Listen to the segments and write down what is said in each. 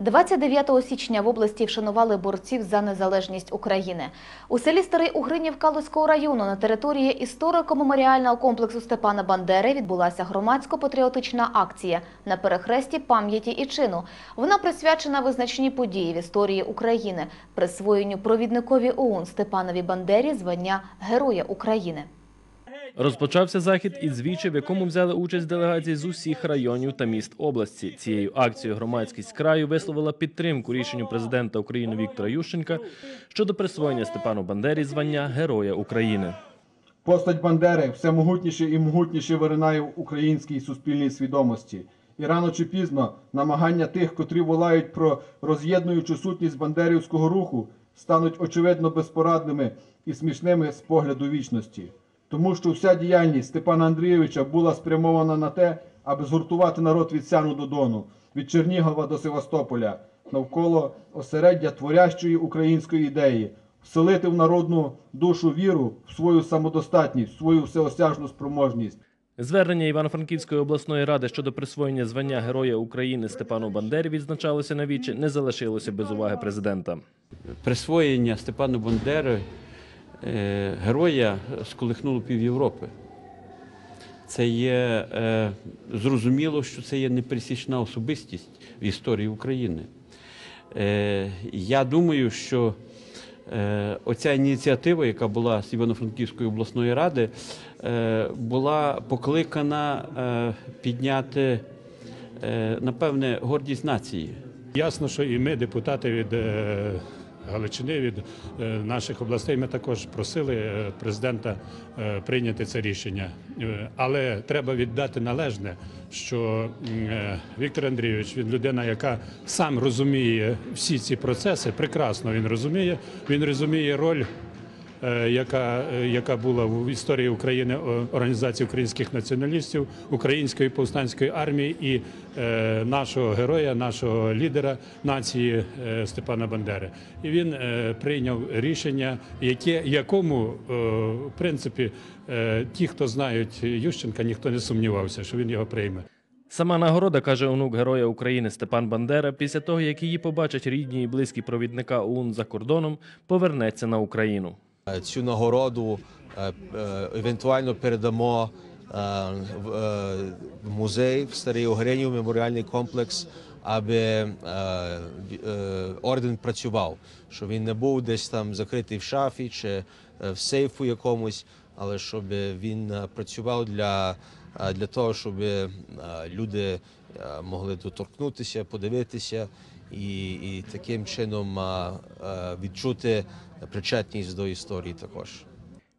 29 січня в області вшанували борців за незалежність України. У селі Старий Угринів Калузького району на території історико-меморіального комплексу Степана Бандери відбулася громадсько-патріотична акція на перехресті пам'яті і чину. Вона присвячена визначній події в історії України, присвоєнню провідникові ОУН Степанові Бандері звання Героя України. Розпочався захід із звічі, в якому взяли участь делегації з усіх районів та міст області. Цією акцією громадськість краю висловила підтримку рішенню президента України Віктора Ющенка щодо присвоєння Степану Бандері звання Героя України. Постать Бандери все могутніше і могутніше виринає в українській суспільній свідомості. І рано чи пізно намагання тих, котрі волають про роз'єднуючу сутність бандерівського руху, стануть очевидно безпорадними і смішними з погляду вічності. Тому що вся діяльність Степана Андрійовича була спрямована на те, аби згуртувати народ від Сяну до Дону, від Чернігова до Севастополя, навколо осереддя творящої української ідеї, вселити в народну душу віру в свою самодостатність, в свою всеосяжну спроможність. Звернення Івано-Франківської обласної ради щодо присвоєння звання Героя України Степану Бандері відзначалося на вічі, не залишилося без уваги президента. присвоєння Степану Бандери героя сколихнуло пів Європи. Це є е, зрозуміло, що це є непересічна особистість в історії України. Е, я думаю, що е, оця ініціатива, яка була з Івано-Франківської обласної ради, е, була покликана е, підняти, е, напевне, гордість нації. Ясно, що і ми, депутати від е, Галичини, від е, наших областей, ми також просили е, президента е, прийняти це рішення. Але треба віддати належне, що Віктор Андрійович він людина, яка сам розуміє всі ці процеси, прекрасно він розуміє. Він розуміє роль яка, е, яка була в історії України е, організації українських націоналістів, української повстанської армії і е, нашого героя, нашого лідера нації е, Степана Бандери. І він е, прийняв рішення, яке якому е, в принципі е, ті, хто знають Ющенка, ніхто не сумнівався, що він його прийме. Сама нагорода, каже онук Героя України Степан Бандера, після того, як її побачать рідні і близькі провідника ОУН за кордоном, повернеться на Україну. Е, Цю нагороду е, е, евентуально передамо в музей в Старий Огренів, меморіальний комплекс, аби орден працював, щоб він не був десь там закритий в шафі чи в сейфу якомусь, але щоб він працював для, того, щоб люди могли доторкнутися, подивитися і, і таким чином е, е, відчути причетність до історії також.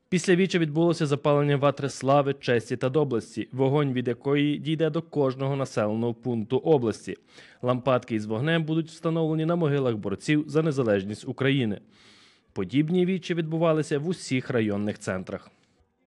Після віча відбулося запалення ватри слави, честі та доблесті, вогонь від якої дійде до кожного населеного пункту області. Лампадки із вогнем будуть встановлені на могилах борців за незалежність України. Подібні вічі відбувалися в усіх районних центрах.